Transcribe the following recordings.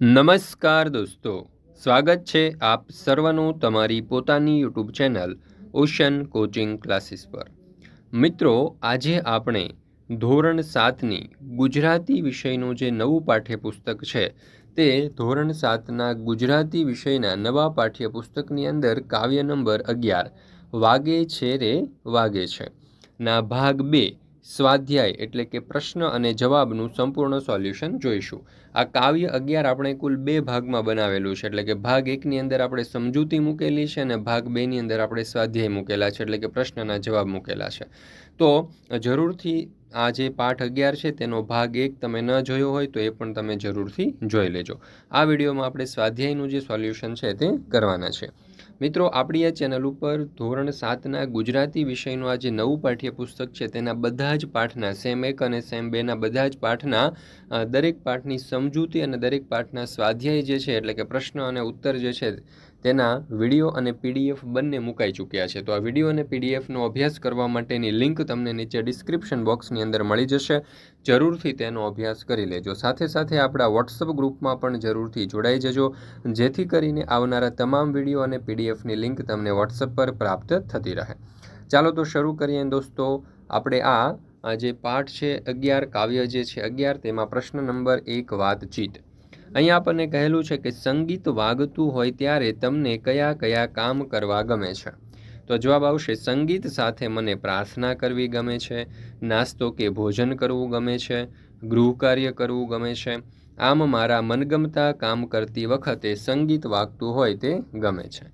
નમસ્કાર દોસ્તો, સ્વાગત છે આપ સર્વનું તમારી પોતાની YouTube channel ocean coaching classes પર. મિત્રો, આજે આપણે ધોરણ સાતની ગુજરાતી વિષયનું જે નવું પાઠ્યપુસ્તક છે તે ધોરણ સાતના ગુજરાતી વિષયના નવા પાઠ્યપુસ્તકની અંદર કાવ્ય નંબર અગિયાર વાગે છે રે વાગે છે. ના ભાગ બે સ્વાધ્યાય એટલે કે પ્રશ્ન અને જવાબનું સંપૂર્ણ સોલ્યુશન જોઈશું. આ કાવ્ય અગિયાર આપણે કુલ બે ભાગમાં બનાવેલું છે. એટલે કે ભાગ એકની અંદર આપણે સમજૂતી મૂકેલી છે અને ભાગ બેની અંદર આપણે સ્વાધ્યાય મૂકેલા છે. એટલે કે પ્રશ્નના જવાબ મૂકેલા છે. તો જરૂરથી આ જે પાઠ અગિયાર છે, તેનો ભાગ એક તમે ન જોયો હોય તો એ પણ તમે જરૂરથી જોઈ લેજો. આ વિડીયોમાં આપણે સ્વાધ્યાયનું જે સોલ્યુશન છે તે કરવાના છે. મિત્રો, આપણી આ ચેનલ ઉપર ધોરણ સાતના ગુજરાતી વિષયનું આ જે નવું પાઠ્યપુસ્તક છે, તેના બધા જ પાઠના, સેમ એક અને સેમ બેના બધા જ પાઠના દરેક પાઠની સમજૂતી અને દરેક પાઠના સ્વાધ્યાય જે છે, એટલે કે પ્રશ્ન અને ઉત્તર જે છે તેના વીડિયો અને પીડીએફ બંને મુકાઈ ચૂક્યા છે. તો આ વીડિયો અને પીડીએફનો અભ્યાસ કરવા માટેની લિંક તમને નીચે ડિસ્ક્રિપ્શન બોક્સની અંદર મળી જશે. જરૂરથી તેનો અભ્યાસ કરી લેજો. સાથે સાથે આપણા વોટ્સઅપ ગ્રુપમાં પણ જરૂરથી જોડાઈ જજો. જેથી કરીને આવનારા તમામ વીડિયો અને પીડીએફની લિંક તમને વોટ્સઅપ પર પ્રાપ્ત થતી રહે. ચાલો તો શરૂ કરીએ દોસ્તો. આપણે આ જે પાઠ છે અગિયાર કાવ્ય જે છે અગિયાર, તેમાં પ્રશ્ન નંબર એક, વાતચીત. અહીંયા આપણને કહેલું છે કે સંગીત વાગતું હોય ત્યારે તમને કયા કયા કામ કરવા ગમે છે. તો જવાબ આવશે, સંગીત સાથે મને પ્રાર્થના કરવી ગમે છે, નાસ્તો કે ભોજન કરવું ગમે છે, ગૃહ કાર્ય કરવું ગમે છે, આમ મારા મનગમતા કામ કરતી વખતે સંગીત વાગતું હોય તે ગમે છે.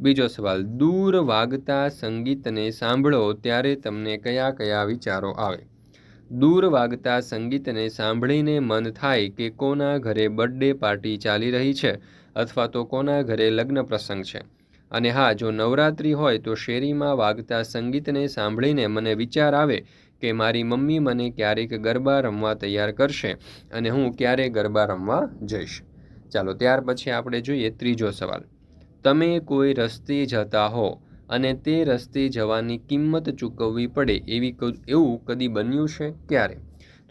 બીજો સવાલ, દૂર વાગતા સંગીતને સાંભળો ત્યારે તમને કયા કયા વિચારો આવે? દૂર વાગતા સંગીતને સાંભળીને મન થાય કે કોના ઘરે બર્થડે પાર્ટી ચાલી રહી છે અથવા તો કોના ઘરે લગ્ન પ્રસંગ છે. અને હા, જો નવરાત્રિ હોય તો શેરીમાં વાગતા સંગીતને સાંભળીને મને વિચાર આવે કે મારી મમ્મી મને ક્યારેક ગરબા રમવા તૈયાર કરશે અને હું ક્યારે ગરબા રમવા જઈશ. ચાલો, ત્યાર પછી આપણે જોઈએ ત્રીજો સવાલ. તમે કોઈ રસ્તે જતા હો અને તે રસ્તે જવાની કિંમત ચૂકવવી પડે એવી એવું કદી બન્યું છે? ક્યારે?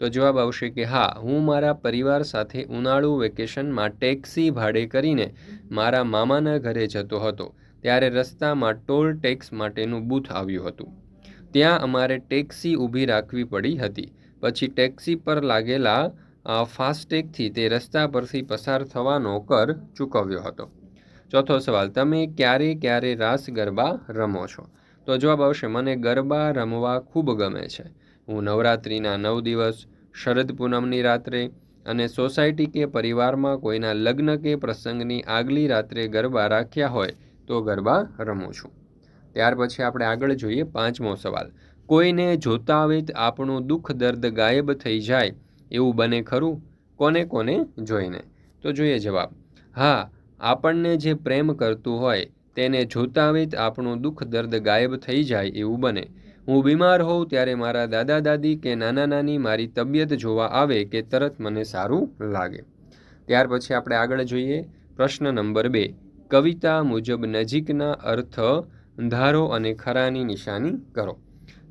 તો જવાબ આવશે કે હા, હું મારા પરિવાર સાથે ઉનાળુ વેકેશનમાં ટેક્સી ભાડે કરીને મારા મામાના ઘરે જતો હતો, ત્યારે રસ્તામાં ટોલ ટેક્સ માટેનું બૂથ આવ્યું હતું. ત્યાં અમારે ટેક્સી ઊભી રાખવી પડી હતી. પછી ટેક્સી પર લાગેલા ફાસ્ટેગથી તે રસ્તા પરથી પસાર થવાનો કર ચૂકવ્યો હતો. ચોથો સવાલ, તમે ક્યારે ક્યારે રાસ ગરબા રમો છો? તો જવાબ આવશે, મને ગરબા રમવા ખૂબ ગમે છે. હું નવરાત્રિના નવ દિવસ, શરદ પૂનમની રાત્રે અને સોસાયટી કે પરિવારમાં કોઈના લગ્ન કે પ્રસંગની આગલી રાત્રે ગરબા રાખ્યા હોય તો ગરબા રમું છું. ત્યાર પછી આપણે આગળ જોઈએ પાંચમો સવાલ, કોઈને જોતા આવે આપણું દુઃખ દર્દ ગાયબ થઈ જાય એવું બને ખરું? કોને કોને જોઈને? તો જોઈએ જવાબ, હા આપણને જે પ્રેમ કરતું હોય તેને જોતા જ આપણું દુઃખ દર્દ ગાયબ થઈ જાય એવું બને. હું બીમાર હોઉં ત્યારે મારા દાદા દાદી કે નાના નાની મારી તબિયત જોવા આવે કે તરત મને સારું લાગે. ત્યાર પછી આપણે આગળ જોઈએ પ્રશ્ન નંબર બે. કવિતા મુજબ નજીકના અર્થ ધારો અને ખરાની નિશાની કરો.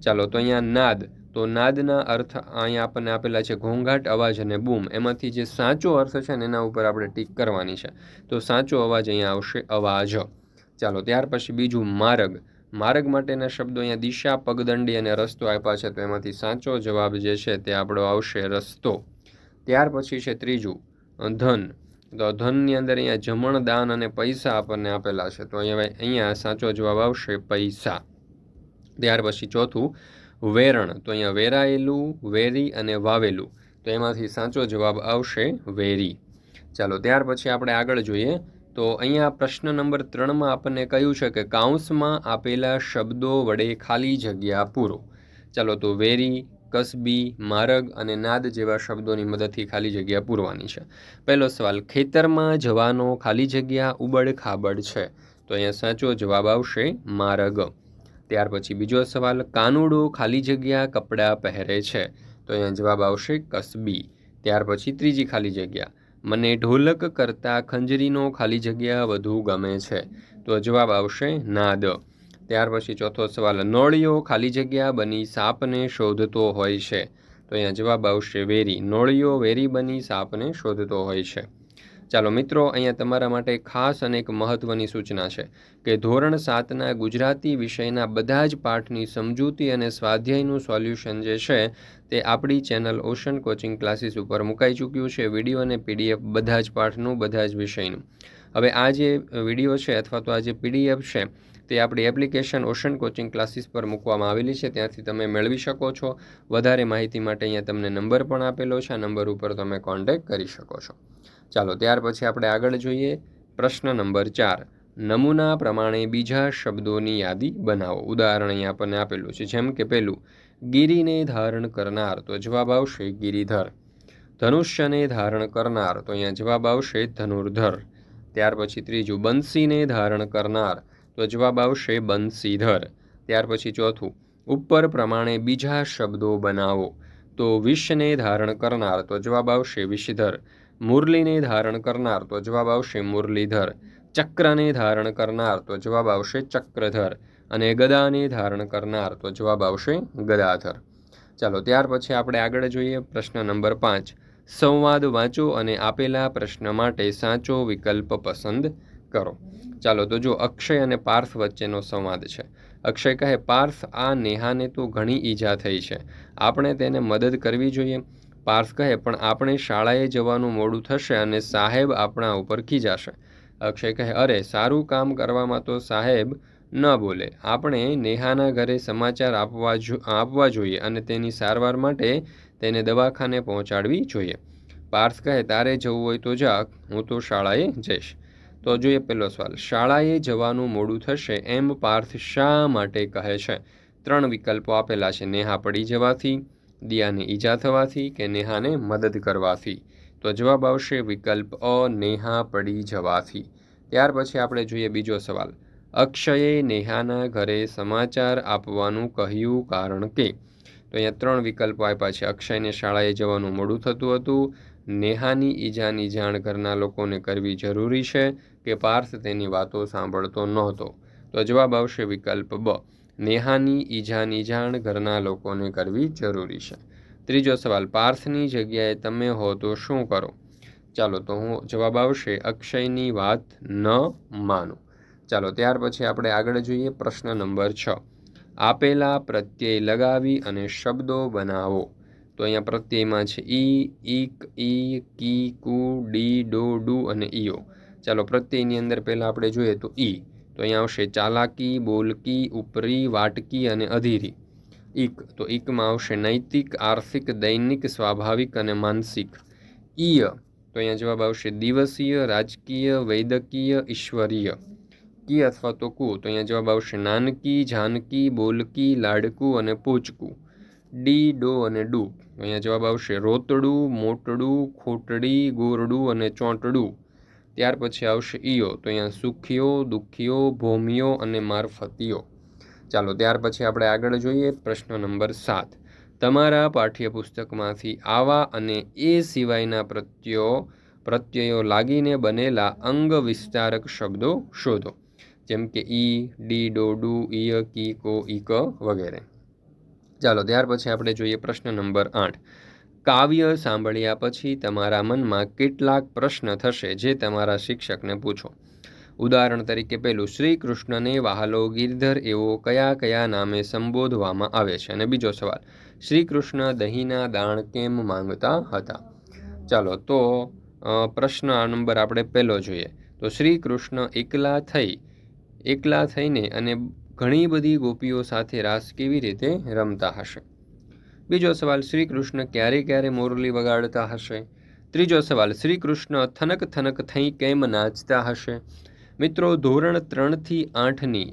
ચાલો તો અહીંયા નાદ. તો નાદના અર્થ અહીંયા આપણને આપેલા છે ઘોંઘાટ, અવાજ અને બૂમ. એમાંથી જે સાચો અર્થ છે ને એના ઉપર આપણે ટીક કરવાની છે. તો સાચો અવાજ અહીંયા આવશે અવાજ. ચાલો, ત્યાર પછી બીજું માર્ગ. માર્ગ માટેના શબ્દો અહીંયા દિશા, પગદંડી અને રસ્તો આપ્યા છે. તો એમાંથી સાચો જવાબ જે છે તે આપણો આવશે રસ્તો. ત્યાર પછી છે ત્રીજું, ધન. તો ધનની અંદર અહીંયા જમણ, દાન અને પૈસા આપણને આપેલા છે. તો અહીંયા અહીંયા સાચો જવાબ આવશે પૈસા. ત્યાર પછી ચોથું વેરણ. તો અહીંયા વેરાયેલું, વેરી અને વાવેલું. તો એમાંથી સાચો જવાબ આવશે વેરી. ચાલો, ત્યાર પછી આપણે આગળ જોઈએ. તો અહીંયા પ્રશ્ન નંબર ત્રણમાં આપણને કહ્યું છે કે કાઉન્સમાં આપેલા શબ્દો વડે ખાલી જગ્યા પૂરો. ચાલો, તો વેરી, કસબી, મારગ અને નાદ જેવા શબ્દોની મદદથી ખાલી જગ્યા પૂરવાની છે. પહેલો સવાલ, ખેતરમાં જવાનો ખાલી જગ્યા ઉબડ ખાબડ છે? તો અહીંયા સાચો જવાબ આવશે મારગ. ત્યાર પછી બીજો સવાલ, કાનુડો ખાલી જગ્યા કપડાં પહેરે છે? તો અહીંયા જવાબ આવશે કસબી. ત્યાર પછી ત્રીજી ખાલી જગ્યા. મને ઢોલક કરતાં ખંજરીનો ખાલી જગ્યા વધુ ગમે છે. તો જવાબ આવશે નાદ. ત્યાર પછી ચોથો સવાલ, નોળિયો ખાલી જગ્યા બની સાપને શોધતો હોય છે? તો અહીંયા જવાબ આવશે વેરી. નોળિયો વેરી બની સાપને શોધતો હોય છે. ચાલો મિત્રો, અહીંયા તમારા માટે ખાસ અને એક મહત્ત્વની સૂચના છે કે ધોરણ સાતના ગુજરાતી વિષયના બધા જ પાઠની સમજૂતી અને સ્વાધ્યાયનું સોલ્યુશન જે છે તે આપણી ચેનલ ઓશન કોચિંગ ક્લાસીસ ઉપર મુકાઈ ચૂક્યું છે, વીડિયો અને પીડીએફ બધા જ પાઠનું, બધા જ વિષયનું. હવે આ જે વીડિયો છે અથવા તો આ જે પીડીએફ છે તે આપણી એપ્લિકેશન ઓશન કોચિંગ ક્લાસીસ પર મૂકવામાં આવેલી છે, ત્યાંથી તમે મેળવી શકો છો. વધારે માહિતી માટે અહીંયા તમને નંબર પણ આપેલો છે, આ નંબર ઉપર તમે કોન્ટેક્ટ કરી શકો છો. ચાલો ત્યાર પછી આપણે આગળ જોઈએ પ્રશ્ન નંબર ચાર. નમૂના પ્રમાણે બીજા શબ્દોની યાદી બનાવો. ઉદાહરણ અહીં આપણને આપેલું છે, જેમ કે પહેલું ગિરિને ધારણ કરનાર. તો જવાબ આવશે ગિરિધર. ધનુષ્યને ધારણ કરનાર. તો અહીંયા જવાબ આવશે ધનુર્ધર. ત્યાર પછી ત્રીજું, બંસીને ધારણ કરનાર. તો જવાબ આવશે બંસીધર. ત્યાર પછી ચોથું, ઉપર પ્રમાણે બીજા શબ્દો બનાવો. તો વિષને ધારણ કરનાર. તો જવાબ આવશે વિષધર. મુરલીને ધારણ કરનાર તો જવાબ આવશે મુરલીધર. ચક્રને ધારણ કરનાર તો જવાબ આવશે ચક્રધર. અને ગદાને ધારણ કરનાર તો જવાબ આવશે ગદાધર. ચાલો, ત્યાર પછી આપણે આગળ જોઈએ પ્રશ્ન નંબર પાંચ. સંવાદ વાંચો અને આપેલા પ્રશ્ન માટે સાચો વિકલ્પ પસંદ કરો. ચાલો, તો જો અક્ષય અને પાર્થ વચ્ચેનો સંવાદ છે. અક્ષય કહે, પાર્થ, આ નેહાને તો ઘણી ઈજા થઈ છે. આપણે તેને મદદ કરવી જોઈએ. પાર્થ કહે, પણ આપણે શાળાએ જવાનું મોડું થશે અને સાહેબ આપણા ઉપર ખીજાશે. અક્ષય કહે, અરે, સારું કામ કરવામાં તો સાહેબ ન બોલે. આપણે નેહાના ઘરે સમાચાર આપવા આપવા જોઈએ અને તેની સારવાર માટે તેને દવાખાને પહોંચાડવી જોઈએ. પાર્થ કહે, તારે જવું હોય તો જા, હું તો શાળાએ જઈશ. તો જોઈએ પહેલો સવાલ, શાળાએ જવાનું મોડું થશે એમ પાર્થ શા માટે કહે છે? ત્રણ વિકલ્પો આપેલા છે. નેહા પડી જવાથી દિયાને ઈજા થવાથી કે નેહાને મદદ કરવાથી? તો જવાબ આવશે વિકલ્પ અ, નેહા પડી જવાથી. ત્યાર પછી આપણે જોઈએ બીજો સવાલ. અક્ષયે નેહાના ઘરે સમાચાર આપવાનું કહ્યું કારણ કે? તો અહીંયા ત્રણ વિકલ્પો આપ્યા છે. અક્ષયને શાળાએ જવાનું મોડું થતું હતું. નેહાની ઈજાની જાણ ઘરના લોકોને કરવી જરૂરી છે કે પાર્થ તેની વાતો સાંભળતો નહોતો? તો જવાબ આવશે વિકલ્પ બ. નેહાની, ઈજાની જાણ ઘરના લોકોને કરવી જરૂરી છે. ત્રીજો સવાલ, પાર્થની જગ્યાએ તમે હો તો શું કરો? ચાલો, તો હું જવાબ આવશે, અક્ષયની વાત ન માનો. ચાલો, ત્યાર પછી આપણે આગળ જોઈએ પ્રશ્ન નંબર છ. આપેલા પ્રત્યય લગાવી અને શબ્દો બનાવો. તો અહીંયા પ્રત્યયમાં છે ઈ, ઈક, ઈ, કી, કુ, ડી, ડો, ડુ અને ઈઓ. ચાલો, પ્રત્યયની અંદર પહેલાં આપણે જોઈએ તો ઈ. તો અહીંયા આવશે ચાલાકી, બોલકી, ઉપરી, વાટકી અને અધીરી. ઈક. તો ઈકમાં આવશે નૈતિક, આર્થિક, દૈનિક, સ્વાભાવિક અને માનસિક. ઈય. તો અહીંયા જવાબ આવશે દિવસીય, રાજકીય, વૈદકીય, ઈશ્વરીય. કી અથવા તો કુ. તો અહીંયા જવાબ આવશે નાનકી, જાનકી, બોલકી, લાડકું અને પૂચકું ડી, ડો અને ડુ. અહીંયા જવાબ આવશે રોતડું, મોટડું, ખોટડી, ગોરડું અને ચોંટડું. ત્યાર પછી આવશે ઈયો. તો અહીંયા સુખીઓ, દુઃખીઓ ભોમિયો અને મારફતીઓ. ચાલો, ત્યાર પછી આપણે આગળ જોઈએ પ્રશ્ન નંબર સાત. તમારા પાઠ્યપુસ્તકમાંથી આવા અને એ સિવાયના પ્રત્યયો પ્રત્યયો લાગીને બનેલા અંગ વિસ્તારક શબ્દો શોધો. જેમ કે ઈ, ડી, ડો, ડુ ઈય કી, કો ઈક વગેરે. ચાલો, ત્યાર પછી આપણે જોઈએ પ્રશ્ન નંબર આઠ. કાવ્ય સાંભળ્યા પછી તમારા મનમાં કેટલાક પ્રશ્ન થશે જે તમારા શિક્ષકને પૂછો. ઉદાહરણ તરીકે પહેલું શ્રી કૃષ્ણને વાહલો ગિરધર એવો કયા કયા નામે સંબોધવામાં આવે છે? અને બીજો સવાલ શ્રી કૃષ્ણ દહીંના દાણ કેમ માંગતા હતા? ચાલો, તો પ્રશ્ન આ નંબર આપણે પહેલો જોઈએ. તો શ્રી કૃષ્ણ એકલા થઈ, એકલા થઈને અને ઘણી બધી ગોપીઓ સાથે રાસ કેવી રીતે રમતા હશે? બીજો સવાલ શ્રી કૃષ્ણ ક્યારે ક્યારે મોરલી વગાડતા હશે? ત્રીજો સવાલ શ્રી કૃષ્ણ થનક થનક થઈ કેમ નાચતા હશે? મિત્રો, ધોરણ ત્રણથી આઠની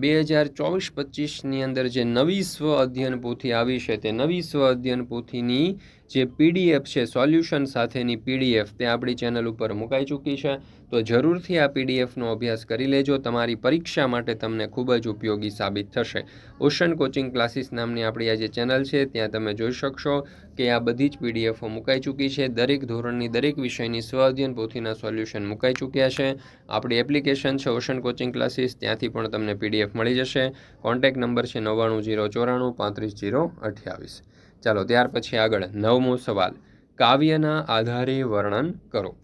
બે હજાર ચોવીસ પચીસની અંદર જે નવી સ્વ અધ્યયન પોથી આવી છે, તે નવી સ્વ અધ્યયન પોથીની જે પીડીએફ છે, સોલ્યુશન સાથેની પીડીએફ તે આપણી ચેનલ ઉપર મુકાઈ ચૂકી છે. તો જરૂરથી આ પીડીએફનો અભ્યાસ કરી લેજો. તમારી પરીક્ષા માટે તમને ખૂબ જ ઉપયોગી સાબિત થશે. ઓશન કોચિંગ ક્લાસીસ નામની આપણી આ જે ચેનલ છે, ત્યાં તમે જોઈ શકશો કે આ બધી જ પીડીએફો મુકાઈ ચૂકી છે. દરેક ધોરણની દરેક વિષયની સ્વાધ્યન પોથીના સોલ્યુશન મુકાઈ ચૂક્યા છે. આપણી એપ્લિકેશન છે ઓશન કોચિંગ ક્લાસીસ, ત્યાંથી પણ તમને પીડીએફ મળી જશે. કોન્ટેક નંબર છે નવ્વાણું જીરો ચોરાણું પાંત્રીસ જીરો અઠ્યાવીસ. ચાલો, ત્યાર પછી આગળ નવમો સવાલ. કાવ્યના આધારે વર્ણન કરો.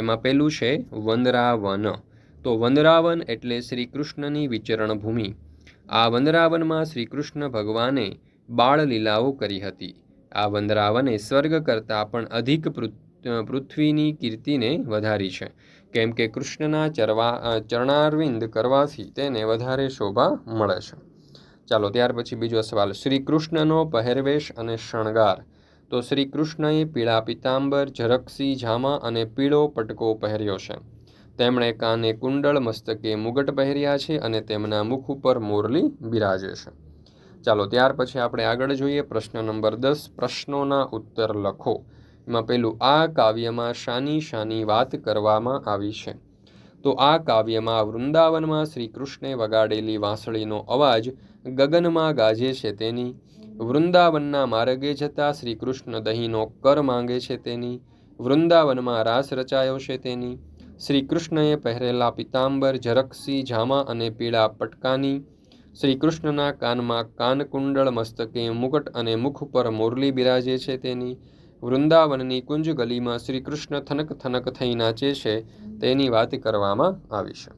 એમાં પહેલું છે વંદરાવન. તો વંદરાવન એટલે શ્રી કૃષ્ણની વિચરણ ભૂમિ આ વંદરાવનમાં શ્રી કૃષ્ણ ભગવાને બાળ લીલાઓ કરી હતી. આ વંદરાવને સ્વર્ગ કરતાં પણ અધિક પૃથ્વીની કીર્તિને વધારી છે. કેમ કે કૃષ્ણના ચરવા ચરણારવિંદ કરવાથી તેને વધારે શોભા મળે છે. ચાલો ત્યાર પછી બીજો સવાલ. શ્રી કૃષ્ણનો પહેરવેશ અને શણગાર. તો શ્રી કૃષ્ણએ પીળા પિતાંબર ઝરકસી જામા અને પીળો પટકો પહેર્યો છે. તેમણે કાને કુંડળ મસ્તકે મુગટ પહેર્યા છે અને તેમના મુખ ઉપર મોરલી બિરાજે છે. ચાલો ત્યાર પછી આપણે આગળ જોઈએ પ્રશ્ન નંબર દસ, પ્રશ્નોના ઉત્તર લખો. એમાં પેલું, આ કાવ્યમાં શાની શાની વાત કરવામાં આવી છે. તો આ કાવ્યમાં વૃંદાવનમાં શ્રી કૃષ્ણે વગાડેલી વાંસળીનો અવાજ ગગનમાં ગાજે છે તેની. વૃંદાવનના માર્ગે જતા શ્રીકૃષ્ણ દહીંનો કર માંગે છે તેની. વૃંદાવનમાં રાસ રચાયો છે તેની. શ્રીકૃષ્ણએ પહેરેલા પિતાંબર ઝરકસી જામા અને પીળા પટકાની. શ્રીકૃષ્ણના કાનમાં કાનકુંડળ મસ્તકે મુકટ અને મુખ પર મોરલી બિરાજે છે તેની. વૃંદાવનની કુંજ ગલીમાં શ્રીકૃષ્ણ થનક થનક થઈ નાચે છે તેની વાત કરવામાં આવી છે.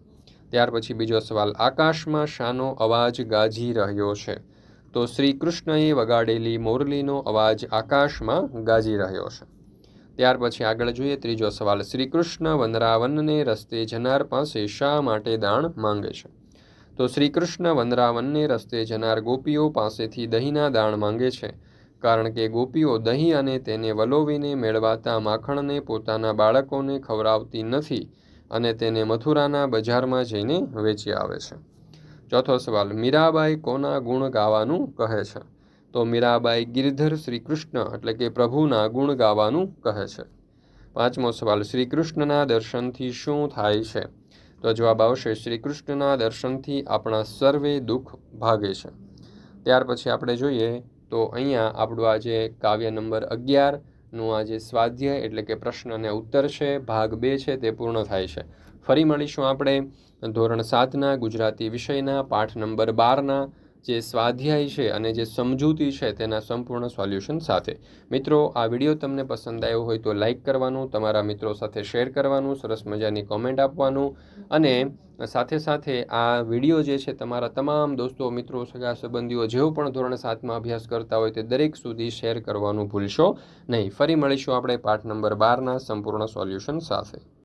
ત્યાર પછી બીજો સવાલ, આકાશમાં શાનો અવાજ ગાજી રહ્યો છે? તો શ્રી કૃષ્ણએ વગાડેલી મોરલીનો અવાજ આકાશમાં ગાજી રહ્યો છે. ત્યાર પછી આગળ જોઈએ ત્રીજો સવાલ. શ્રી કૃષ્ણ વનરાવનને રસ્તે જનાર પાસે શા માટે દાણ માંગે છે? તો શ્રી કૃષ્ણ વનરાવનને રસ્તે જનાર ગોપીઓ પાસેથી દહીંના દાણ માંગે છે, કારણ કે ગોપીઓ દહીં અને તેને વલોવીને મેળવાતા માખણને પોતાના બાળકોને ખવડાવતી નથી અને તેને મથુરાના બજારમાં જઈને વેચી આવે છે. ચોથો સવાલ, મીરાબાઈ કોના ગુણ ગાવાનું કહે છે? તો મીરાબાઈ ગિરધર શ્રી કૃષ્ણ એટલે કે પ્રભુના ગુણ ગાવાનું કહે છે. પાંચમો સવાલ શ્રી કૃષ્ણના દર્શનથી શું થાય છે? તો જવાબ આવશે શ્રી કૃષ્ણના દર્શનથી આપણા સર્વે દુઃખ ભાગે છે. ત્યાર પછી આપણે જોઈએ, તો અહીંયા આપણું આજે કાવ્ય નંબર અગિયારનું આ જે સ્વાધ્યાય એટલે કે પ્રશ્ન અને ઉત્તર છે, ભાગ બે છે તે પૂર્ણ થાય છે. ફરી મળીશું આપણે ધોરણ સાતના ગુજરાતી વિષયના, પાઠ નંબર બારના જે સ્વાધ્યાય છે અને જે સમજૂતી છે તેના સંપૂર્ણ સોલ્યુશન સાથે. મિત્રો, આ વીડિયો તમને પસંદ આવ્યો હોય તો લાઇક કરવાનું, તમારા મિત્રો સાથે શેર કરવાનું, સરસ મજાની કોમેન્ટ આપવાનું અને સાથે સાથે આ વીડિયો જે છે તમારા તમામ દોસ્તો, મિત્રો, સગા સંબંધીઓ જેઓ પણ ધોરણ સાતમાં અભ્યાસ કરતા હોય તે દરેક સુધી શેર કરવાનું ભૂલશો નહીં. ફરી મળીશું આપણે પાઠ નંબર બારના સંપૂર્ણ સોલ્યુશન સાથે.